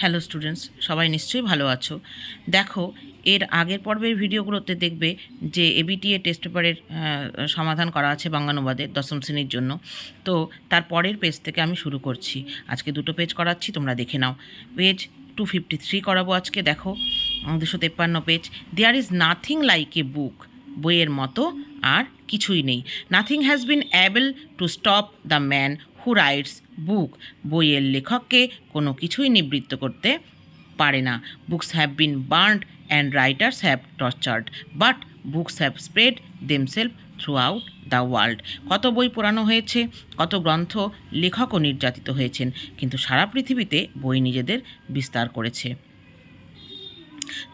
Hello students, সবাই নিশ্চয়ই ভালো আছো। দেখো, এর আগের পর্বের ভিডিওগুলোতে দেখবে যে এবিটিএ টেস্ট পেপারের সমাধান করা আছে বাংলানুবাদের দশম শ্রেণির জন্য। তো তার পরের পেজ থেকে আমি শুরু করছি। আজকে দুটো পেজ করাচ্ছি, তোমরা দেখে নাও। পেজ টু ফিফটি থ্রি করাবো আজকে, দেখো। দুশো তেপ্পান্ন page there is nothing like a book বইয়ের মতো আর কিছুই নেই। Nothing has been able to stop the man who writes book বইয়ের লেখককে কোনো কিছুই নিবৃত্ত করতে পারে না। Books have been burned and writers have tortured but books have spread themselves throughout the world কত বই পোড়ানো হয়েছে, কত গ্রন্থ লেখকও নির্যাতিত হয়েছেন, কিন্তু সারা পৃথিবীতে বই নিজেদের বিস্তার করেছে।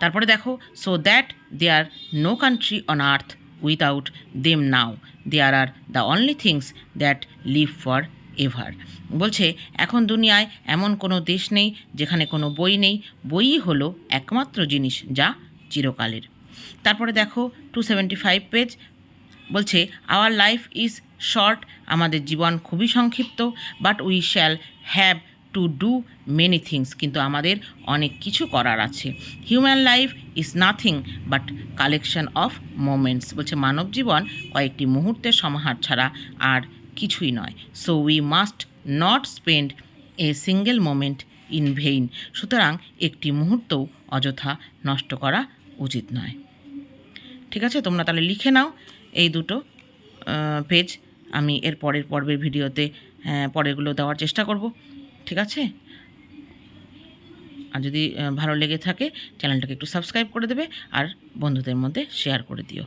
তারপরে দেখো so that they are no country on earth without them now there are the only things that live forever. বলছে, এখন দুনিয়ায় এমন কোনো দেশ নেই যেখানে কোনো বই নেই। বইই হলো একমাত্র জিনিস যা চিরকালের। তারপরে দেখো টু সেভেন্টি ফাইভ পেজ বলছে আওয়ার লাইফ ইজ শর্ট আমাদের জীবন খুবই সংক্ষিপ্ত but we shall have to do many things কিন্তু আমাদের অনেক কিছু করার আছে। Human life is nothing but collection of moments বলছে, মানব জীবন কয়েকটি মুহূর্তের সমাহার ছাড়া আর কিছুই নয়। So we must not spend a single moment in vain সুতরাং একটি মুহূর্তও অযথা নষ্ট করা উচিত নয়। ঠিক আছে? তোমরা তাহলে লিখে নাও এই দুটো পেজ আমি এর পরের পর্বের ভিডিওতে পরেরগুলো দেওয়ার চেষ্টা করব। ঠিক আছে? আর যদি ভালো লেগে থাকে, চ্যানেলটাকে একটু সাবস্ক্রাইব করে দেবে, আর বন্ধুদের মধ্যে শেয়ার করে দিও।